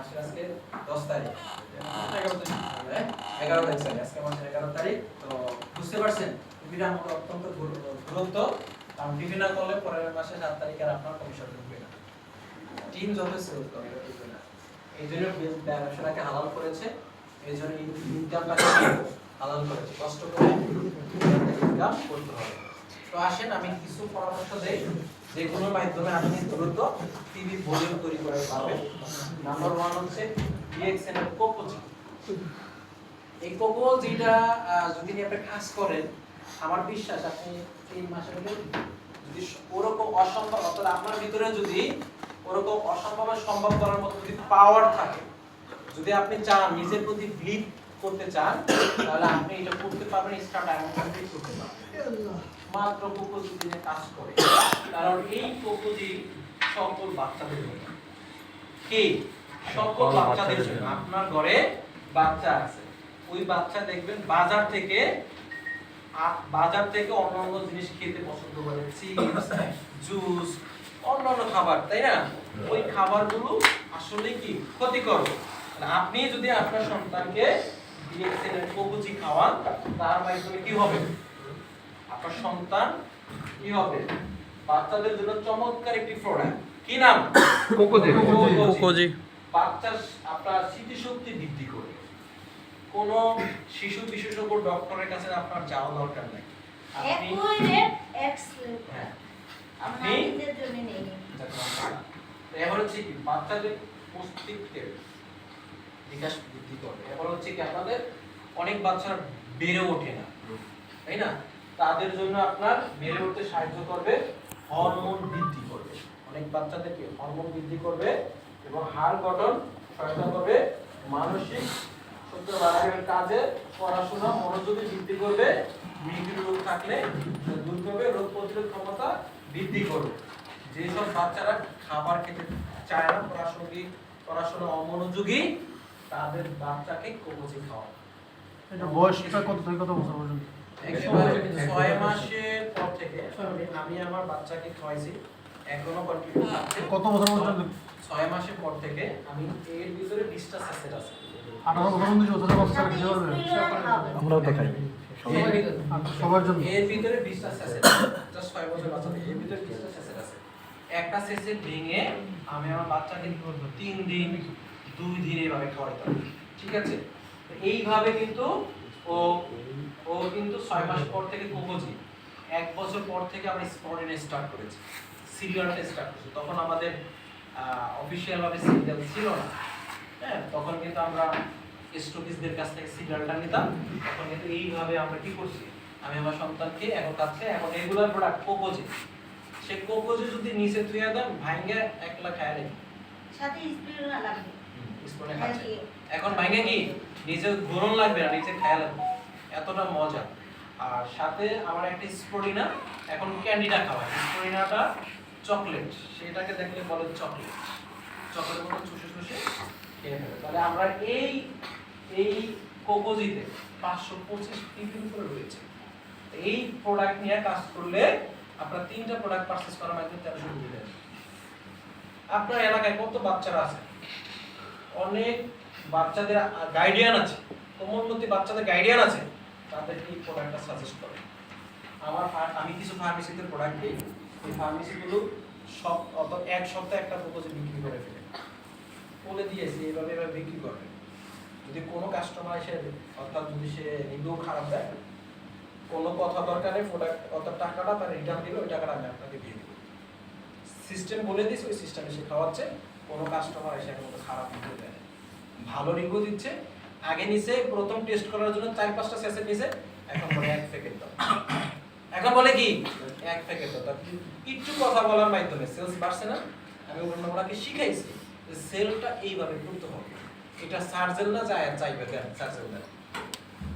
মাসের আজকে দশ তারিখ। এগারো তারিখ। হ্যাঁ? তারিখ sorry, আজকে মাসের এগারো তারিখ। তো বুঝতে পারছেন টিভিটা আমাকে অত্যন্ত গুরু- কারণ টিভি না করলে পরের মাসে সাত তারিখে আপনার কমিশন ঢুকবে না। টিম করে ঢুকবে না। এই জন্য ব্যবসাটাকে হালাল করেছে। এই জন্য ইনকামটাকে হালাল করেছে। কষ্ট করে ইনকাম করতে হবে। তো আসেন, আমি কিছু পরামর্শ দেই। যেগুলোর মাধ্যমে আপনি দ্রুত টিভি ভলিউম তৈরি করে পাবেন নাম্বার ওয়ান হচ্ছে ডিএক্সএন এর কোপোজি এই যেটা যদি আপনি কাজ করেন, আমার বিশ্বাস আপনি তিন মাসের মধ্যে যদি ওরকম অসম্ভব, অর্থাৎ আপনার ভিতরে যদি ওরকম অসম্ভব সম্ভব করার মতো যদি পাওয়ার থাকে, যদি আপনি চান নিজের প্রতি বিলিভ করতে চান তাহলে আপনি এটা করতে পারবেন স্টার্ট ডায়মন্ড করতে পারবেন। মাত্র কোকোজি দিনে কাজ করে। কারণ এই কোকোজি সকল বাচ্চাদের জন্য। কি? সকল বাচ্চাদের জন্য। আপনার ঘরে বাচ্চা আছে। ওই বাচ্চা দেখবেন বাজার থেকে বাজার থেকে অন্যান্য জিনিস খেতে পছন্দ করে। চিপস জুস অন্যান্য খাবার তাই না? ওই খাবারগুলো আসলে কি? ক্ষতিকর। আপনি যদি আপনার সন্তানকে ডিএক্সএল এর কোকুচি খাওয়ান তার মাধ্যমে কি হবে? আপনার সন্তান কি হবে? বাচ্চাদের জন্য চমৎকার একটি প্রোডাক্ট কি নাম? কোকোজি। কোকোজি। বাচ্চার আপনার স্মৃতিশক্তি বৃদ্ধি করবে কোন শিশু বিশেষজ্ঞ ডক্টরের কাছে আপনার যাওয়া দরকার নেই। আপনি অ্যাকুরেট হ্যাঁ। এবার হচ্ছে কি বাচ্চাদের মস্তিষ্কের বিকাশ বৃদ্ধি করবে। এবার হচ্ছে কি, আপনাদের অনেক বাচ্চারা বেড়ে ওঠে না। তাই না? তাদের জন্য আপনার বেড়ে উঠতে সাহায্য করবে, হরমোন বৃদ্ধি করবে। অনেক বাচ্চাদেরকে হরমোন বৃদ্ধি করবে এবং হাড় গঠন সহায়তা করবে, মানসিক সত্য কাজে পড়াশোনা, মনোযোগী বৃদ্ধি করবে মিগ্রেন রোগ থাকলে দূর করবে, রোগ প্রতিরোধ ক্ষমতা বৃদ্ধি করবে। যেসব বাচ্চারা খাবার খেতে চায় না পড়াশোনা পড়াশোনা অমনোযোগী তাদের বাচ্চাকে কবজি খাওয়া এটা বয়সটা কত থেকে কত বছর পর্যন্ত? ছয় মাসের পর থেকে আমি- আমি আমার বাচ্চাকে খাওয়াইছি এখনও কন্টিনিউ কত বছর পর্যন্ত? ছয় মাসের পর থেকে আমি এর ভিতরে বিশটা সেট আছে। আঠারো বছর পর্যন্ত আমরাও আচ্ছা, সবার জন্য? এর ভিতরে বিশটা সেট জাস্ট ছয় বছর বাচ্চাদের এর ভিতরে বিশটা সেট আছে। একটা ভেঙে আমি আমার বাচ্চাকে তিন দিন দুই দিন এইভাবে খাওয়াইতাম ঠিক আছে? এইভাবে কিন্তু ও ও কিন্তু ছয় মাস পর থেকে কোকোজি এক বছর পর থেকে আমরা স্পরিনে স্টার্ট করেছি সিরিয়ালটা স্টার্ট করেছি। তখন আমাদের অফিসিয়াল ভাবে সিরিয়াল ছিল না হ্যাঁ? তখন কিন্তু আমরা স্টকিসদের কাছ থেকে সিরিয়ালটা নিতাম। তখন কিন্তু এইভাবে আমরা কি করছি? আমি আমার সন্তানকে এখন কাছে, এখন রেগুলার প্রোডাক্ট কোকোজি সে কোকোজি যদি নিচে তুই দেন ভাঙ্গে একলা খায় সাথে স্পিরুলা লাগবে। স্পুনে খাচ্ছে এখন ভাঙ্গে কি? নিচে গরম লাগবে না নিচে খায়া লাগবে এতটা মজা। আর সাথে আমার একটা স্প্রোডিনা এখন ক্যান্ডিটা খাওয়ায় স্প্রোডিনাটা চকলেট। সেটাকে দেখলে বলে চকলেট। চকলেটের মতো চুষে চুষে খেয়ে ফেলে তাহলে আমরা এই এই কোকোজিতে পাঁচশো পঁচিশ টিফিন করে রয়েছে। এই প্রোডাক্ট নিয়ে কাজ করলে আপনার তিনটা প্রোডাক্ট পারচেস করার মাধ্যমে তেরোশো দেবেন আপনার এলাকায় কত বাচ্চারা আছে? অনেক বাচ্চাদের গাইডিয়ান আছে, কোমলমতি বাচ্চাদের গাইডিয়ান আছে, তাদেরকে এই প্রোডাক্টটা সাজেস্ট করে। আমার আমি কিছু ফার্মেসিতে প্রোডাক্ট দিই, এই ফার্মেসিগুলো সব অত এক সপ্তাহে একটা প্রপোজাল বিক্রি করে ফেলে। বলে দিয়েছি, এভাবে এভাবে বিক্রি করবে যদি কোনো কাস্টমার এসে, অর্থাৎ যদি সে রিভিউ খারাপ দেয়, কোনো কথা দরকার প্রোডাক্ট অর্থাৎ টাকাটা তার রিটার্ন দিলে ওই টাকাটা আমি আপনাকে দিয়ে দেবো। সিস্টেম বলে দিয়েছি, ওই সিস্টেমে সে খাওয়াচ্ছে। কোনো কাস্টমার এসে এখন খারাপ রিভিউ দেয় ভালো রিভিউ দিচ্ছে, আগে নিচে প্রথম টেস্ট করার জন্য চার পাঁচটা সেশন নিছে, এখন বলে এক প্যাকেট দাও। এখন বলে কি? এক প্যাকেট দাও। একটু কথা বলার মাধ্যমে সেলস বাড়ছে না, আমি ওনাকে শিখাইছি যে সেলটা এইভাবে করতে হবে? এটা সার্জেল না যায় চাইবে কেন? সার্জেল না।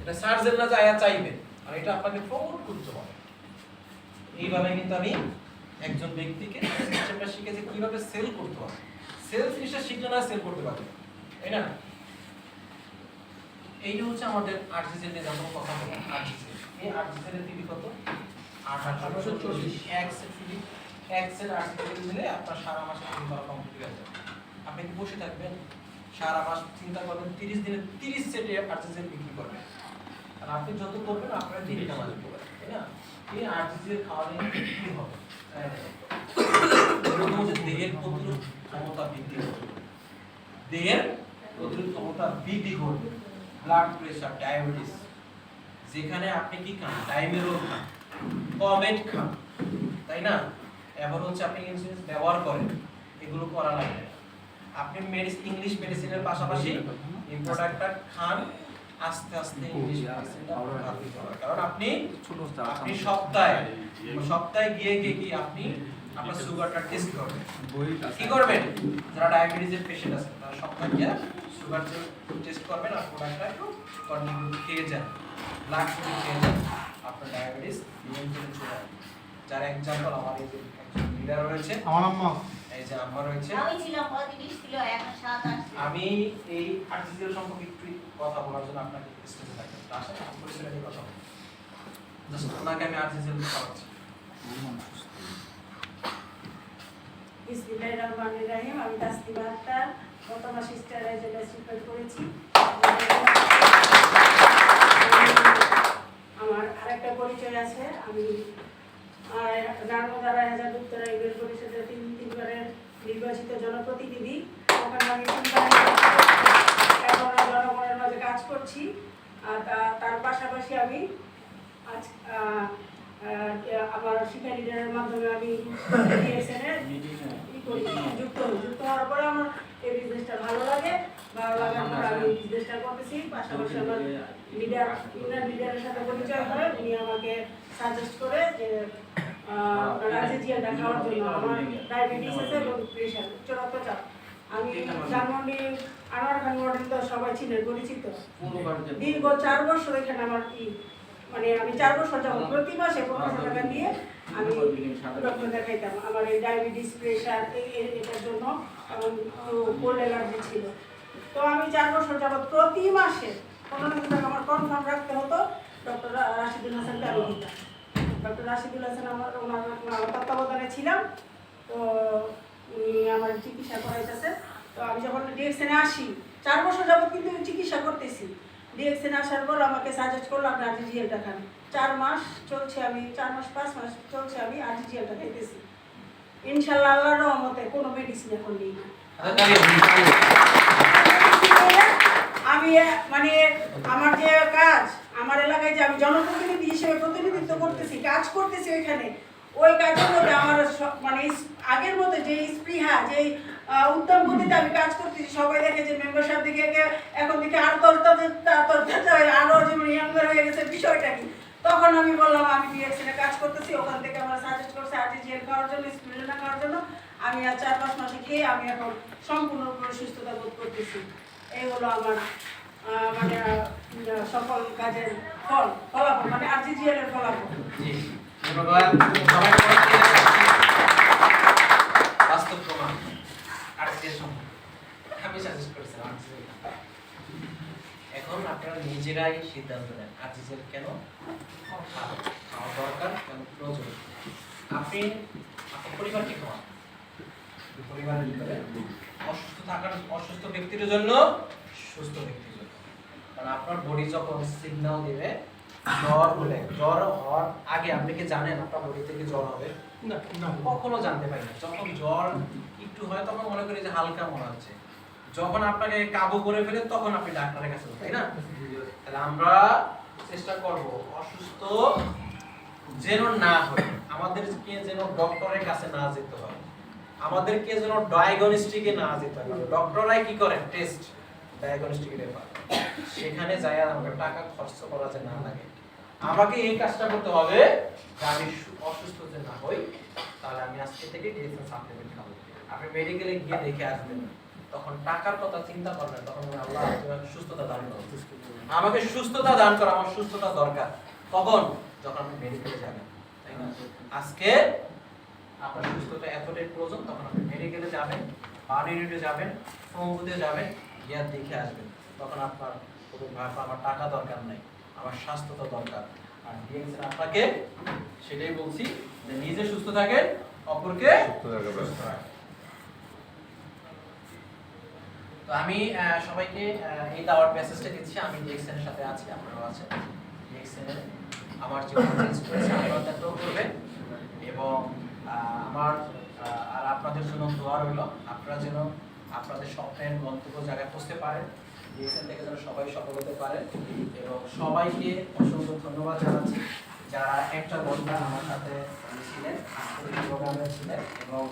এটা সার্জেল না যায় চাইবে। আর এটা আপনাকে প্রমোট করতে হবে। এইভাবে কিন্তু আমি একজন ব্যক্তিকে সিস্টেমটা শিখেছি, কীভাবে সেল করতে হবে। সেলস জিনিসটা শিখলে না সেল করতে পারবে। তাই না? এইটা হচ্ছে আমাদের আরজিসেল নিয়ে যখন কথা বললাম আরজিসেল এই এর টিভি কত? আঠারোশো চল্লিশ। এক টিভি এক সেট দিলে আপনার সারা মাসে টিভি করা কমপ্লিট হয়ে যাবে। আপনি কি বসে থাকবেন? সারা মাস চিন্তা করবেন তিরিশ দিনে তিরিশ সেটে আর্টিজেন বিক্রি করবেন। আর আপনি যত করবেন আপনার তিন টাকা দিতে পারেন তাই না? এই আর্টিজেন খাওয়া নিয়ে কি হবে? হচ্ছে দেহের প্রতিরোধ ক্ষমতা বৃদ্ধি করবে দেহের প্রতিরোধ ক্ষমতা বৃদ্ধি করবে ব্লাড প্রেশার ডায়াবেটিস যেখানে আপনি কি খান? ডাইমেরোল খান। কমেট খান। তাই না? এবার হচ্ছে আপনি ইনসুলিন ব্যবহার করেন। এগুলো করা লাগবে আপনি মেডিসিন ইংলিশ মেডিসিনের পাশাপাশি এই প্রোডাক্টটা খান। আস্তে আস্তে ইংলিশ। কারণ আপনি আপনি সপ্তাহে সপ্তাহে গিয়ে গিয়ে কি আপনি আপনার সুগারটা টেস্ট করবেন কি করবেন? যারা ডায়াবেটিসের পেশেন্ট আছে তারা সপ্তাহে গিয়ে সুগার টেস্ট করবেন আর প্রোডাক্টটা একটু কন্টিনিউ খেয়ে যান। ব্লাড শুগার খেয়ে যান। আপনার ডায়াবেটিস নিয়ন্ত্রণে চলে আসবে। যার এক্সাম্পল আমার এই যে একজন লিডার রয়েছে আমার আম্মা। এই যে আমার রয়েছে। আমি ছিলাম পঁয়ত্রিশ ছিল এখন সাত আট ছিল। আমি এই আর্টিফিশিয়াল সম্পর্কে একটু কথা বলার জন্য আপনাকে স্টেজে থাকতে আসলে আমি নিয়ে কথা বলব জাস্ট ওনাকে আমি আর্টিফিশিয়াল খাওয়াচ্ছি বিসমিল্লাহির রহমানির রহিম। আমি তাসলিমা আক্তার গত মাসে স্টারাইজের ট্রিটমেন্ট করেছি। আমার আরেকটা পরিচয় আছে। আমি নার্মদারা হাজার উত্তরা ইউনিয়ন পরিষদের তিন, তিনবারের নির্বাচিত জনপ্রতিনিধি। ওখানে আমি জনগণের মাঝে কাজ করছি। আর তার পাশাপাশি আমি আজ আমার শিক্ষা লিডারের মাধ্যমে আমি যুক্ত যুক্ত হওয়ার পরে আমার এই বিজনেসটা ভালো লাগে ভালো লাগার পরে আমি বিজনেসটা করতেছি। পাশাপাশি আমার লিডার ইউনিয়ন লিডারের সাথে পরিচয় হয় উনি আমাকে সাজেস্ট করে যে রাজেজিয়াটা খাওয়ার জন্য। আমার ডায়াবেটিস আছে এবং প্রেশার উচ্চ রক্তচাপ আমি আনোয়ার খান মডেল তো সবাই ছিলেন পরিচিত। দীর্ঘ চার বছর এখানে আমার কি মানে আমি চার বছর যাব প্রতি মাসে পনেরোশো টাকা দিয়ে আমি ডক্টর দেখাইতাম আমার এই ডায়াবেটিস প্রেশার এটার জন্য এবং কোল্ড অ্যালার্জি ছিল। তো আমি চার বছর যাবত প্রতি মাসে পনেরোশো টাকা আমার কনফার্ম রাখতে হতো ডক্টর রাশিদুল হাসানকে আমি ডক্টর রাশিদুল হাসান আমার ওনার ওনার তত্ত্বাবধানে ছিলাম। তো উনি আমার চিকিৎসা করাইতেছে। তো আমি যখন ডিএক্সএনে আসি, চার বছর যাবত কিন্তু চিকিৎসা করতেছি। ডিএক্সএনে আসার পর আমাকে সাজেস্ট করল আপনি আরজিজিএলটা খান। চার মাস চলছে আমি চার মাস পাঁচ মাস চলছে আমি আরজিজিএলটা খাইতেছি ইনশাল্লাহ আল্লাহর রহমতে কোনো মেডিসিন এখন নেই। আমি মানে আমার যে কাজ আমার এলাকায় যে আমি জনপ্রতিনিধি হিসেবে প্রতিনিধিত্ব করতেছি কাজ করতেছি ওইখানে। ওই কাজের মধ্যে আমার মানে আগের মতো যে স্পৃহা যে উদ্যম গতিতে আমি কাজ করতেছি। সবাই দেখে যে মেম্বার সাহেব দিকে এখন দিকে আর তরতাজা হয়ে আরও যেমন ইয়াঙ্গার হয়ে গেছে, বিষয়টা কি? তখন আমি বললাম, আমি ডিএক্সএনে কাজ করতেছি, ওখান থেকে আমার সাজেস্ট করছে আরটিজিএল খাওয়ার জন্য স্পিরুলিনা খাওয়ার জন্য। আমি আর চার পাঁচ মাসে খেয়ে আমি এখন সম্পূর্ণরূপে সুস্থতা বোধ করতেছি। এই হলো আমার মানে সফল কাজের ফল, ফলাফল মানে আরজিজিএল এর ফলাফল। ধন্যবাদ। বাস্তব প্রমাণ। আমি সাজেস্ট করেছিলাম এখন আপনারা নিজেরাই সিদ্ধান্ত নেন আর্টিফিশিয়াল কেন খাওয়া দরকার কেন প্রয়োজন? আপনি আপনার পরিবারকে খাওয়ান পরিবারের ভিতরে অসুস্থ থাকার অসুস্থ ব্যক্তির জন্য সুস্থ ব্যক্তির জন্য। কারণ আপনার বডি যখন সিগন্যাল দেবে জ্বর হলে জ্বর হওয়ার আগে আপনি কি জানেন আপনার বডি থেকে জ্বর হবে? না না। কখনো জানতে পারি না। যখন জ্বর একটু হয় তখন মনে করি যে হালকা মনে হচ্ছে। যখন আপনাকে কাবু করে ফেলে তখন আপনি ডাক্তারের কাছে তাই না? তাহলে আমরা চেষ্টা করব অসুস্থ যেন না হয়। আমাদেরকে যেন ডক্টরের কাছে না যেতে হয়। আমাদেরকে যেন ডায়াগনস্টিকে না যেতে হয়। ডক্টরাই কি করেন? টেস্ট ডায়াগনস্টিকের ব্যাপার সেখানে যায় আমাকে টাকা খরচ করা যে না লাগে। আমাকে এই কাজটা করতে হবে যে আমি অসুস্থ যে না হই, তাহলে আমি আজকে থেকে ডিএসএন সাপ্লিমেন্ট খাব। আপনি মেডিকেলে গিয়ে দেখে আসবেন। তখন টাকার কথা চিন্তা করবেন, তখন আল্লাহ, তুমি আমাকে সুস্থতা দান করো। আমাকে সুস্থতা দান করো, আমার সুস্থতা দরকার। তখন যখন আপনি মেডিকেলে যাবেন, তাই না? আজকে আপনার সুস্থতা এতটাই প্রয়োজন, তখন আপনি মেডিকেলে যাবেন বার্ন ইউনিটে যাবেন সমুদ্রে যাবেন, গিয়ে দেখে আসবেন। তখন আপনার আমার টাকা দরকার নাই। আমার স্বাস্থ্যতা দরকার। আর ডিএক্সএন আপনাকে সেটাই বলছি যে নিজে সুস্থ থাকেন অপরকে সুস্থ। রাখেন। তো আমি সবাইকে এই দাওয়ার মেসেজটা দিচ্ছি। আমি ডিএক্সএন এর সাথে আছি আপনারাও আছেন। ডিএক্সএন এর আমার জীবন চেঞ্জ করেছে আপনারা করবেন। এবং আমার আর আপনাদের জন্য দোয়া রইল। আপনারা যেন আপনাদের স্বপ্নের গন্তব্য জায়গায় পৌঁছতে পারেন। ডিএক্সএন থেকে যেন সবাই সফল হতে পারে এবং সবাইকে অসংখ্য ধন্যবাদ জানাচ্ছি। যারা একটা ঘণ্টা আমার সাথে ছিলেন প্রোগ্রামে ছিলেন এবং